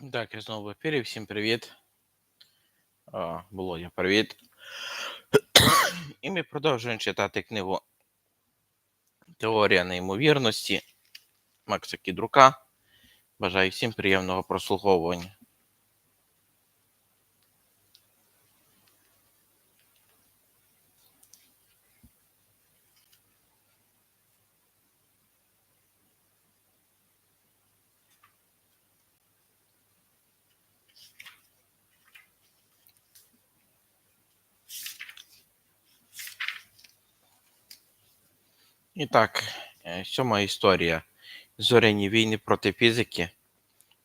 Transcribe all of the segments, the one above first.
Так, я знову в ефірі. Всім привіт. А, Володя, привіт. І ми продовжуємо читати книгу Теорія неймовірності Макса Кідрука. Бажаю всім приємного прослуховування. І так, е, сьома історія. Зоряні війни проти фізики.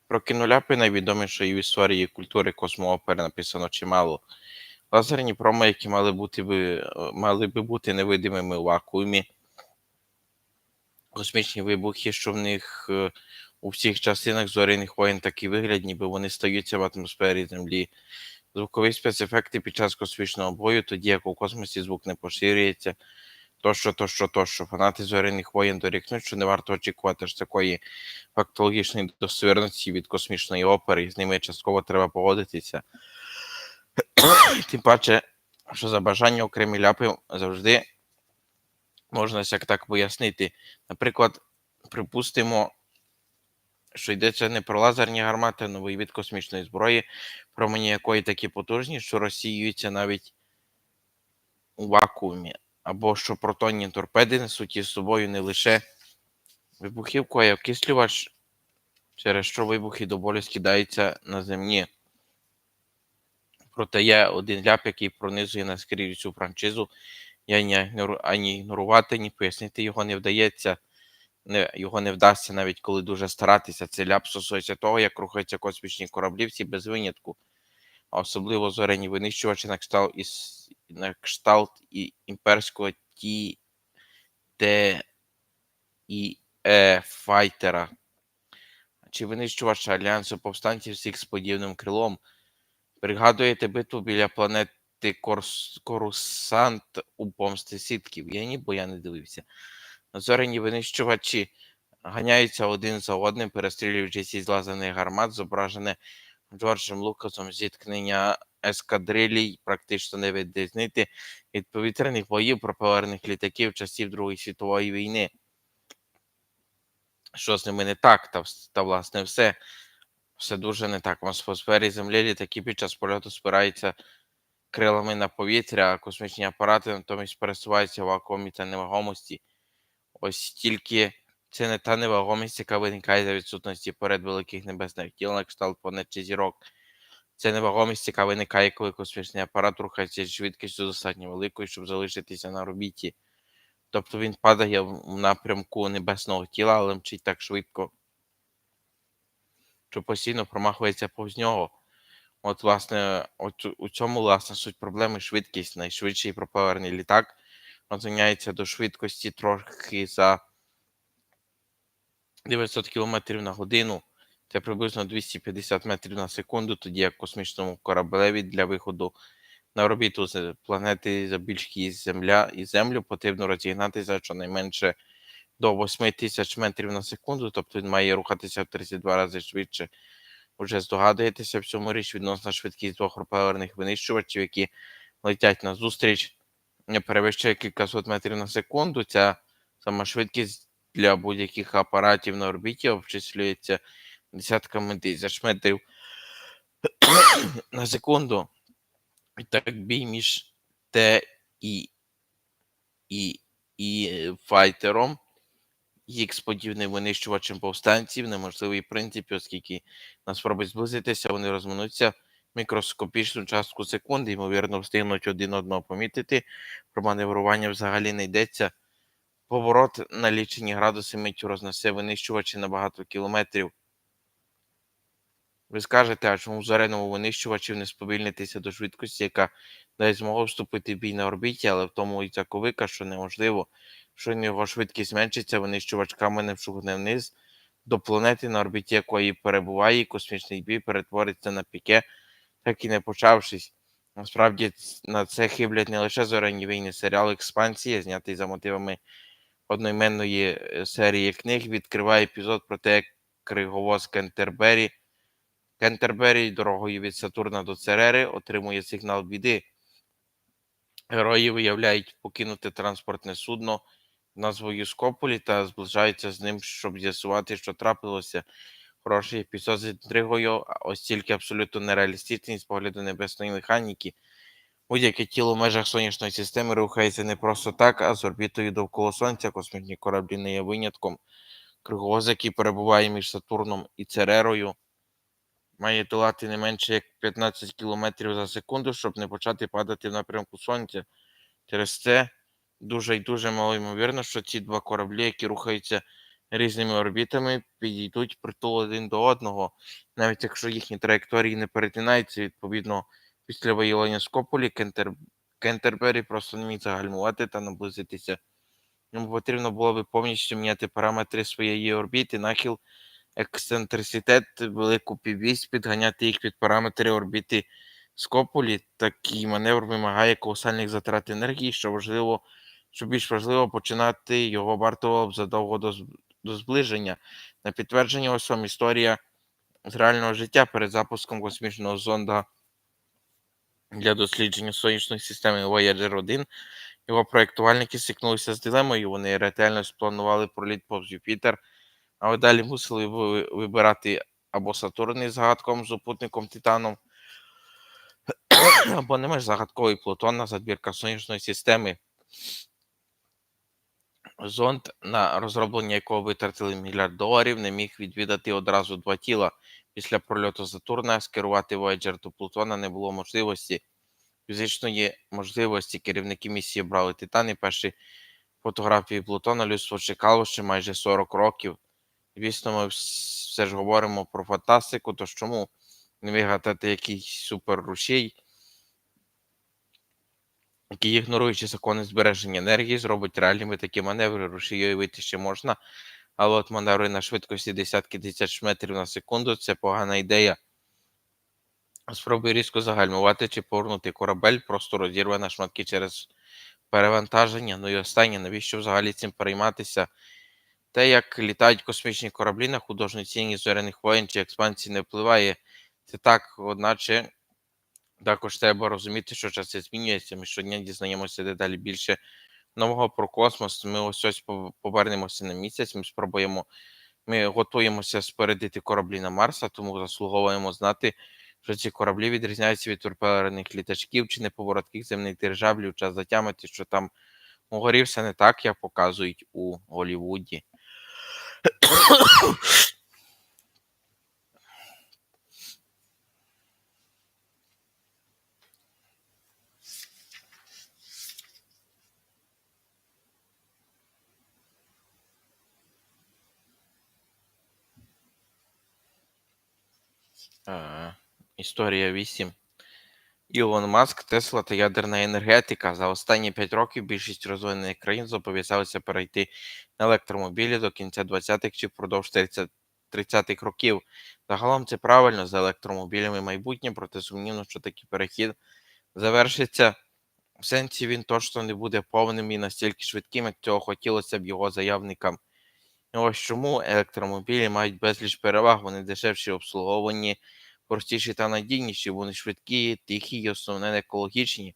Про кіноляпи найвідомішої в історії культури космоопери написано чимало. Лазерні проми, які мали бути би, е, мали би бути невидимими у вакуумі. Космічні вибухи, що в них е, у всіх частинах зоряних воєн такі вигляд, ніби вони стаються в атмосфері Землі. Звукові спецефекти під час космічного бою, тоді як у космосі звук не поширюється тощо, тощо, тощо. Фанати зоряних воєн дорікнуть, що не варто очікувати ж такої фактологічної достовірності від космічної опери, і з ними частково треба погодитися. Тим паче, що за бажання окремі ляпи завжди можна як так пояснити. Наприклад, припустимо, що йдеться не про лазерні гармати, а новий від космічної зброї, промені якої такі потужні, що розсіюються навіть у вакуумі або що протонні торпеди несуть із собою не лише вибухівку, а й окислювач, через що вибухи до болі скидаються на земні. Проте є один ляп, який пронизує наскрізь цю франшизу, я ані ігнорувати, ні пояснити його не вдається. Не, Його не вдасться навіть коли дуже старатися. Цей ляп стосується того, як рухаються космічні кораблі всі без винятку, а особливо зорені винищувачі на кшталт із на кшталт і імперського ті і Е Файтера. Чи винищувач альянсу повстанців з з подібним крилом? Пригадуєте битву біля планети Корс... Корусант у помсти сітків? Я ні, бо я не дивився. Зорені винищувачі ганяються один за одним, перестрілюючись із лазерних гармат, зображене Джорджем Лукасом зіткнення ескадрилій практично не відрізнити від повітряних боїв пропелерних літаків часів Другої світової війни. Що з ними не так, та, та власне все. Все дуже не так. В атмосфері Землі літаки під час польоту спираються крилами на повітря, а космічні апарати натомість пересуваються в вакуумі та невагомості. Ось тільки це не та невагомість, яка виникає за відсутності перед великих небесних тіл на кшталт планет чи зірок. Це невагомість, яка виникає, коли космічний апарат рухається з швидкістю достатньо великою, щоб залишитися на орбіті. Тобто він падає в напрямку небесного тіла, але мчить так швидко, що постійно промахується повз нього. От, власне, от у цьому власне суть проблеми швидкість. Найшвидший пропелерний літак розганяється до швидкості трохи за 900 км на годину. Це приблизно 250 метрів на секунду, тоді як космічному кораблеві для виходу на орбіту з планети за більшки Земля і Землю потрібно розігнатися щонайменше до 8 тисяч метрів на секунду, тобто він має рухатися в 32 рази швидше. Уже здогадуєтеся в цьому річ відносно швидкість двох пропелерних винищувачів, які летять на зустріч, не перевищує кількасот метрів на секунду. Ця сама швидкість для будь-яких апаратів на орбіті обчислюється десятками тисяч метрів на секунду. І так бій між Т і і, і файтером, Х подібним винищувачем повстанців, неможливий в принципі, оскільки на спроби зблизитися, вони розминуться мікроскопічну частку секунди, ймовірно, встигнуть один одного помітити. Про маневрування взагалі не йдеться. Поворот на лічені градуси миттю рознесе винищувачі на багато кілометрів. Ви скажете, а чому в зоряному винищувачі не сповільнитися до швидкості, яка дасть змогу вступити в бій на орбіті, але в тому і заковика, що неможливо, що його швидкість зменшиться, винищувач каменем вшугне вниз до планети, на орбіті якої перебуває, і космічний бій перетвориться на піке, так і не почавшись. Насправді на це хиблять не лише зоряні війни, серіал Експансія, знятий за мотивами одноіменної серії книг, відкриває епізод про те, як Криговоз Кентербері Кентербері дорогою від Сатурна до Церери отримує сигнал біди. Герої виявляють покинути транспортне судно назвою Скополі та зближаються з ним, щоб з'ясувати, що трапилося. Хороший епізод з інтригою, ось тільки абсолютно нереалістичний з погляду небесної механіки. Будь-яке тіло в межах сонячної системи рухається не просто так, а з орбітою довкола Сонця. Космічні кораблі не є винятком. Кругоз, який перебуває між Сатурном і Церерою, має долати не менше як 15 км за секунду, щоб не почати падати в напрямку Сонця. Через це дуже і дуже малоймовірно, що ці два кораблі, які рухаються різними орбітами, підійдуть притул один до одного, навіть якщо їхні траєкторії не перетинаються, відповідно, після виявлення Скополі Кентер... Кентербері просто не міг загальмувати та наблизитися. Йому потрібно було би повністю міняти параметри своєї орбіти, нахил, ексцентриситет, велику підвість, підганяти їх під параметри орбіти Скополі. Такий маневр вимагає колосальних затрат енергії, що важливо, що більш важливо починати його варто задовго до, до зближення. На підтвердження ось вам історія з реального життя перед запуском космічного зонда для дослідження сонячної системи Voyager 1 його проєктувальники стикнулися з дилемою. Вони ретельно спланували проліт повз Юпітер, але далі мусили вибирати або Сатурн із загадковим супутником Титаном, або не менш загадковий Плутон на задбірка сонячної системи. Зонд, на розроблення якого витратили мільярд доларів, не міг відвідати одразу два тіла. Після прольоту Сатурна скерувати Voyager до Плутона не було можливості. Фізичної можливості керівники місії брали Титан і перші фотографії Плутона людство чекало ще майже 40 років. Звісно, ми все ж говоримо про фантастику, тож чому не вигадати якийсь суперрушій, який, ігноруючи закони збереження енергії, зробить реальними такі маневри. Рушій уявити ще можна, але от маневри на швидкості десятки тисяч метрів на секунду це погана ідея. Спробуй різко загальмувати чи повернути корабель, просто розірве на шматки через перевантаження. Ну і останнє, навіщо взагалі цим перейматися? Те, як літають космічні кораблі на художній ціні зоряних воєн чи експансії не впливає. Це так, одначе також треба розуміти, що часи змінюються. Ми щодня дізнаємося дедалі більше нового про космос. Ми ось ось повернемося на місяць. Ми спробуємо, ми готуємося спередити кораблі на Марс, а тому заслуговуємо знати, що ці кораблі відрізняються від торпедерних літачків чи неповоротких земних дирижаблів. Час затямити, що там угорі все не так, як показують у Голлівуді. Е, Історія 8. Ілон Маск, Тесла та ядерна енергетика. За останні 5 років більшість розвинених країн зобов'язалися перейти на електромобілі до кінця 20-х чи впродовж 30 30-х років. Загалом це правильно за електромобілями майбутнє, проте сумнівно, що такий перехід завершиться. В сенсі він точно не буде повним і настільки швидким, як цього хотілося б його заявникам. І ось чому електромобілі мають безліч переваг, вони дешевші обслуговувані, простіші та надійніші, вони швидкі, тихі і основне не екологічні.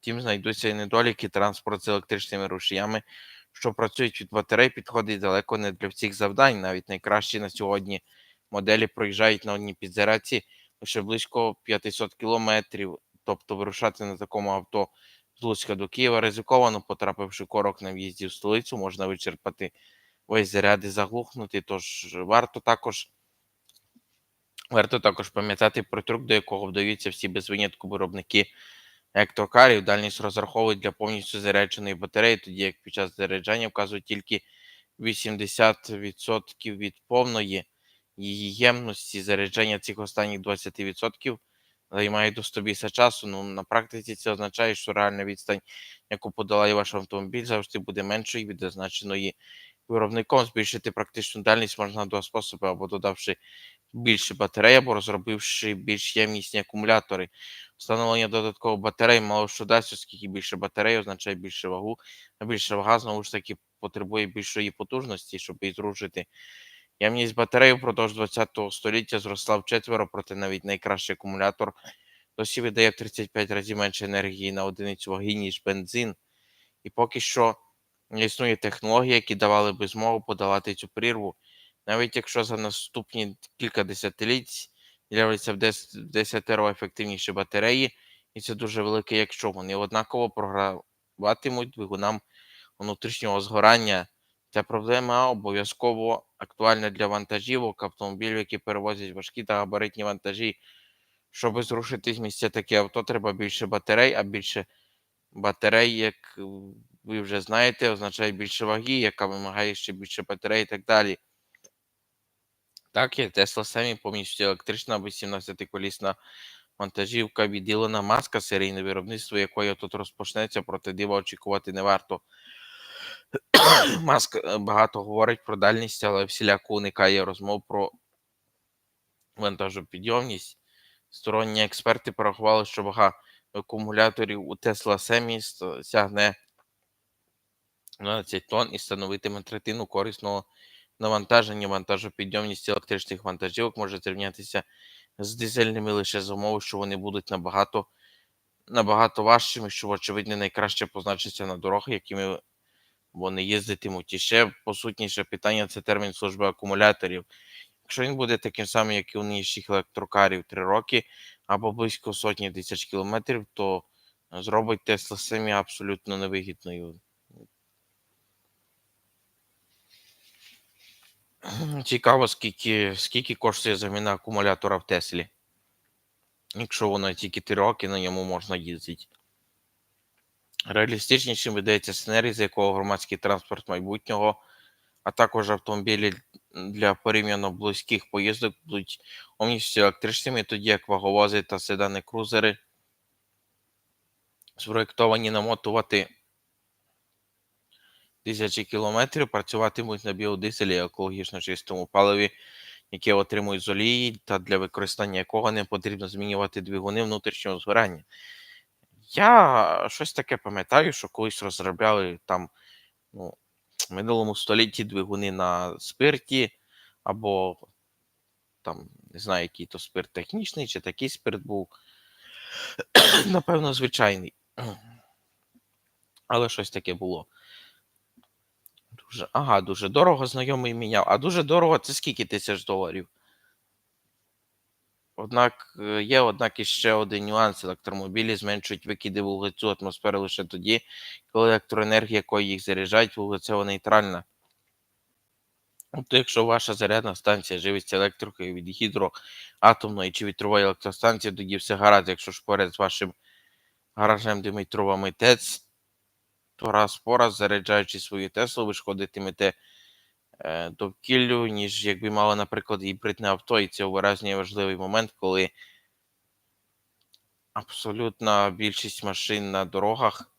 Втім, знайдуться і недоліки. Транспорт з електричними рушіями, що працюють від батарей, підходить далеко не для всіх завдань. Навіть найкращі на сьогодні моделі проїжджають на одній підзарядці лише близько 500 кілометрів. Тобто вирушати на такому авто з Луцька до Києва ризиковано, потрапивши корок на в'їзді в столицю, можна вичерпати весь заряд і заглухнути. Тож варто також варто також пам'ятати про трюк, до якого вдаються всі без винятку виробники електрокарів. Дальність розраховують для повністю зарядженої батареї, тоді як під час заряджання вказують тільки 80% від повної її ємності. Заряджання цих останніх 20% займає до 100 біса часу. Ну, на практиці це означає, що реальна відстань, яку подолає ваш автомобіль, завжди буде меншою від зазначеної виробником. Збільшити практичну дальність можна два способи, або додавши більше батарей, або розробивши більш ємнісні акумулятори. Встановлення додаткових батарей мало що дасть, оскільки більше батарей означає більше вагу, а більша вага знову ж таки потребує більшої потужності, щоб її зрушити. Ємність батареї впродовж ХХ століття зросла вчетверо, проте навіть найкращий акумулятор досі видає в 35 разів менше енергії на одиницю ваги, ніж бензин. І поки що існує технологій, які давали би змогу подолати цю прірву. Навіть якщо за наступні кілька десятиліть з'являться в дес- в десятеро ефективніші батареї, і це дуже велике, якщо вони однаково програватимуть двигунам внутрішнього згорання. Ця проблема обов'язково актуальна для вантажівок, автомобілів, які перевозять важкі та габаритні вантажі. Щоб зрушити з місця таке авто, треба більше батарей, а більше батарей, як ви вже знаєте, означає більше ваги, яка вимагає ще більше батарей і так далі. Так, є Tesla Semi повністю електрична 18-колісна вантажівка від Ілона Маска, серійне виробництво якої тут розпочнеться, проте дива очікувати не варто. Маск е, багато говорить про дальність, але всіляко уникає розмов про вантажопідйомність. Сторонні експерти порахували, що вага акумуляторів у Tesla Semi сягне 12 тонн і становитиме третину корисного навантаження. Вантажопідйомність електричних вантажівок може зрівнятися з дизельними лише за умови, що вони будуть набагато, набагато важчими, що, вочевидь, не найкраще позначиться на дорогах, якими вони їздитимуть. І ще посутніше питання це термін служби акумуляторів. Якщо він буде таким самим, як і у нинішніх електрокарів 3 роки або близько сотні тисяч кілометрів, то зробить Tesla Semi абсолютно невигідною. Цікаво, скільки, скільки коштує заміна акумулятора в Теслі. Якщо воно тільки 3 роки, на ньому можна їздити. Реалістичнішим видається сценарій, за якого громадський транспорт майбутнього, а також автомобілі для порівняно близьких поїздок будуть повністю електричними, тоді як ваговози та седани крузери спроєктовані намотувати тисячі кілометрів, працюватимуть на біодизелі екологічно чистому паливі, яке отримують з олії, та для використання якого не потрібно змінювати двигуни внутрішнього згорання. Я щось таке пам'ятаю, що колись розробляли там ну, в минулому столітті двигуни на спирті, або там, не знаю, який то спирт технічний, чи такий спирт був. Напевно, звичайний. Але щось таке було. Дуже, ага, дуже дорого знайомий міняв. А дуже дорого це скільки тисяч доларів? Однак е, є, однак, іще один нюанс. Електромобілі зменшують викиди вуглецю атмосфери лише тоді, коли електроенергія, якою їх заряджають, вуглецево-нейтральна. Тобто, якщо ваша зарядна станція живиться електрикою від гідроатомної чи вітрової електростанції, тоді все гаразд. Якщо ж поряд з вашим гаражем димить трубами ТЕЦ, то раз по раз, заряджаючи свою Теслу, ви шкодитимете е, довкіллю, ніж якби мали, наприклад, гібридне авто, і це виразний важливий момент, коли абсолютна більшість машин на дорогах.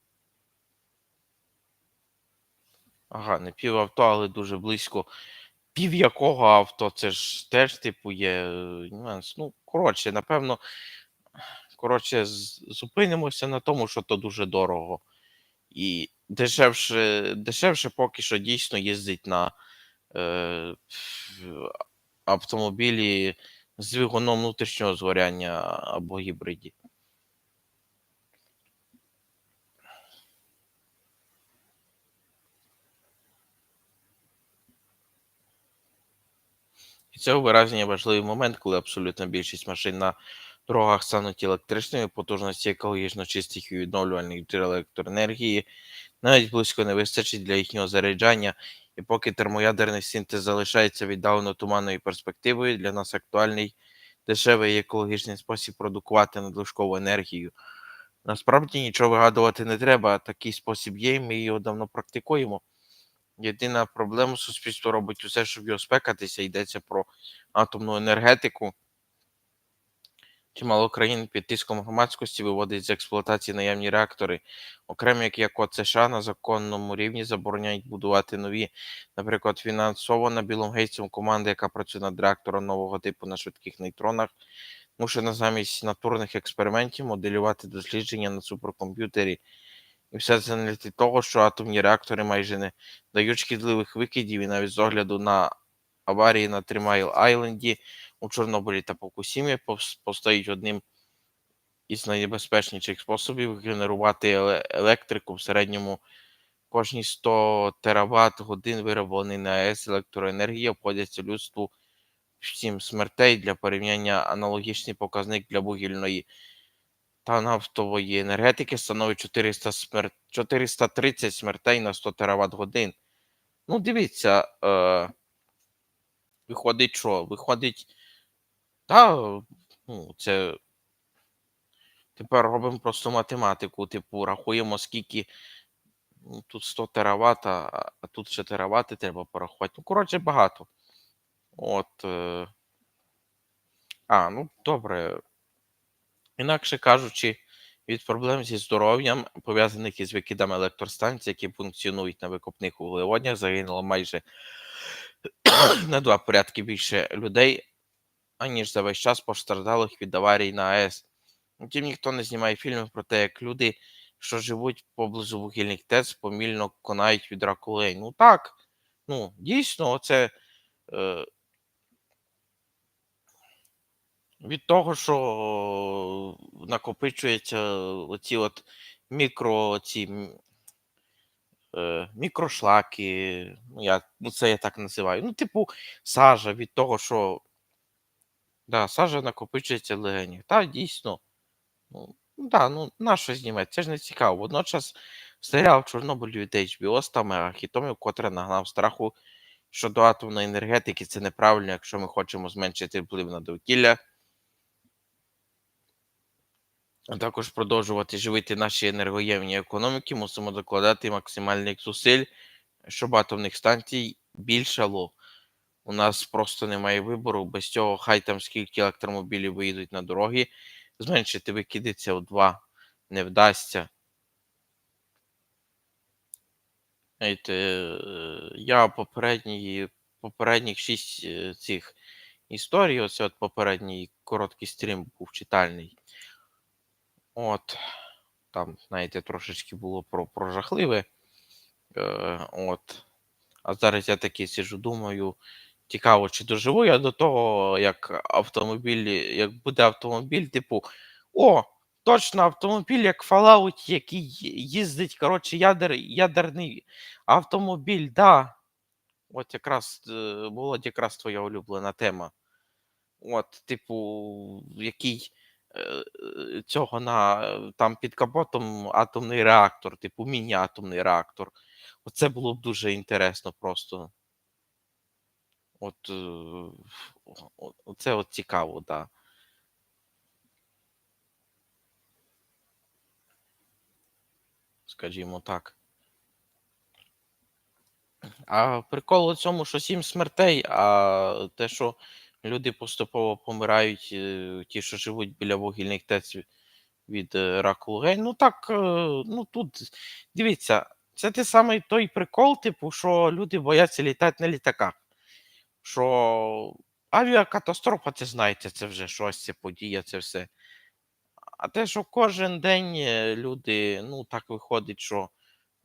Ага, не пів авто, але дуже близько. Пів якого авто, це ж теж, типу, є е, нюанс. Ну, коротше, напевно, коротше, зупинимося на тому, що то дуже дорого. І дешевше, дешевше поки що дійсно їздить на е, автомобілі з двигуном внутрішнього згоряння або гібриді. І це вираження важливий момент, коли абсолютна більшість машин на дорогах стануть електричними, потужності екологічно чистих і відновлювальних джерел електроенергії навіть близько не вистачить для їхнього заряджання. І поки термоядерний синтез залишається віддалено туманною перспективою, для нас актуальний дешевий екологічний спосіб продукувати надлишкову енергію. Насправді нічого вигадувати не треба, такий спосіб є, ми його давно практикуємо. Єдина проблема суспільство робить усе, щоб його спекатися. Йдеться про атомну енергетику. Чимало країн під тиском громадськості виводить з експлуатації наявні реактори. Окремі, як як США, на законному рівні забороняють будувати нові. Наприклад, фінансована Білом Гейтсом команда, яка працює над реактором нового типу на швидких нейтронах, мушена замість натурних експериментів моделювати дослідження на суперкомп'ютері. І все це не для того, що атомні реактори майже не дають шкідливих викидів, і навіть з огляду на аварії на Тримайл Айленді у Чорнобилі та Фукусімі пос- постоїть одним із найнебезпечніших способів генерувати електрику в середньому кожні 100 тераватт годин вироблений на АЕС електроенергії обходяться людству в 7 смертей для порівняння аналогічний показник для вугільної та нафтової енергетики становить 400 смер... 430 смертей на 100 тераватт годин. Ну, дивіться, е... виходить, що? Виходить, та, ну, це тепер робимо просто математику, типу, рахуємо, скільки ну, тут 100 тераватт, а, а тут ще теравати треба порахувати. Ну, коротше, багато. От. Е... А, ну добре. Інакше кажучи, від проблем зі здоров'ям, пов'язаних із викидами електростанцій, які функціонують на викопних вуглеводнях, загинуло майже на два порядки більше людей, аніж за весь час постраждалих від аварій на АЕС. Втім, ніхто не знімає фільмів про те, як люди, що живуть поблизу вугільних ТЕЦ, помільно конають від раку легень. Ну так, ну дійсно, це е, від того, що накопичуються оці от мікро, ці, е, мікрошлаки, ну, я, ну це я так називаю. Ну, типу, сажа від того, що да, сажа накопичується в легенях. Так, дійсно. Ну, да, ну на знімати? Це ж не цікаво. Водночас серіал Чорнобиль від HBO став мегахітом, котре нагнав страху щодо атомної енергетики. Це неправильно, якщо ми хочемо зменшити вплив на довкілля. А також продовжувати живити наші енергоємні економіки, мусимо докладати максимальних зусиль, щоб атомних станцій більшало. У нас просто немає вибору. Без цього хай там скільки електромобілів виїдуть на дороги, зменшити викиди СО2 не вдасться. Знаєте, е, я попередні, попередніх шість е, цих історій, оце от попередній короткий стрім був читальний. От, там, знаєте, трошечки було про, про жахливе. Е, от. А зараз я такий сиджу, думаю, цікаво, чи доживу я до того, як автомобіль, як буде автомобіль, типу, о, точно автомобіль, як Fallout, який їздить, коротше, ядер, ядерний автомобіль, да. От якраз е, була якраз твоя улюблена тема. От, типу, який цього на е, там під капотом атомний реактор, типу міні-атомний реактор. Оце було б дуже інтересно просто. От, е, оце от цікаво, да. Скажімо так. А прикол у цьому, що сім смертей, а те, що люди поступово помирають, е, ті, що живуть біля вугільних ТЕЦ від- е, раку легень. Ну так, е, ну тут дивіться, це те самий той прикол, типу, що люди бояться літати на літаках. Що авіакатастрофа, це знаєте, це вже щось, це подія, це все. А те, що кожен день люди, ну так виходить, що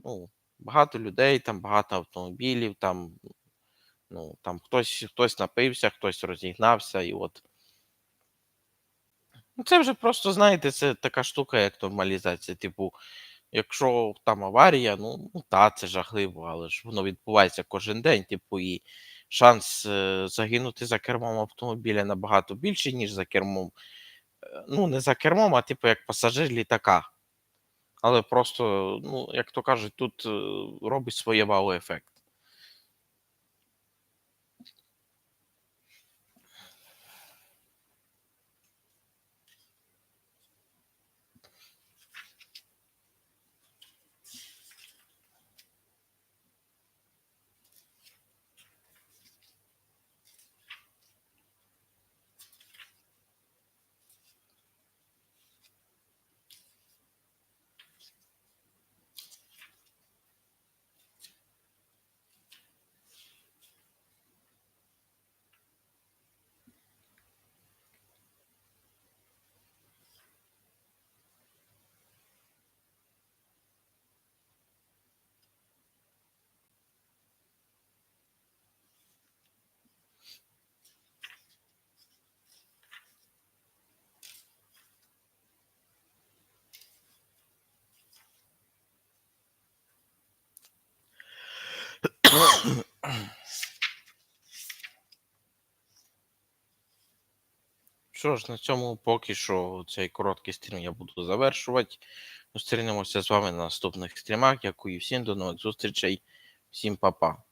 ну, багато людей, там багато автомобілів, там, ну, там хтось, хтось напився, хтось розігнався, і от. Ну, це вже просто, знаєте, це така штука, як нормалізація. Типу, якщо там аварія, ну, ну та, це жахливо, але ж воно відбувається кожен день. Типу, і шанс е, загинути за кермом автомобіля набагато більший, ніж за кермом. е, Ну, не за кермом, а типу як пасажир літака. Але просто, ну, як то кажуть, тут е, робить своє вау-ефект. Що ж, на цьому поки що цей короткий стрім я буду завершувати. Зустрінемося з вами на наступних стрімах. Дякую всім, до нових зустрічей. Всім па-па.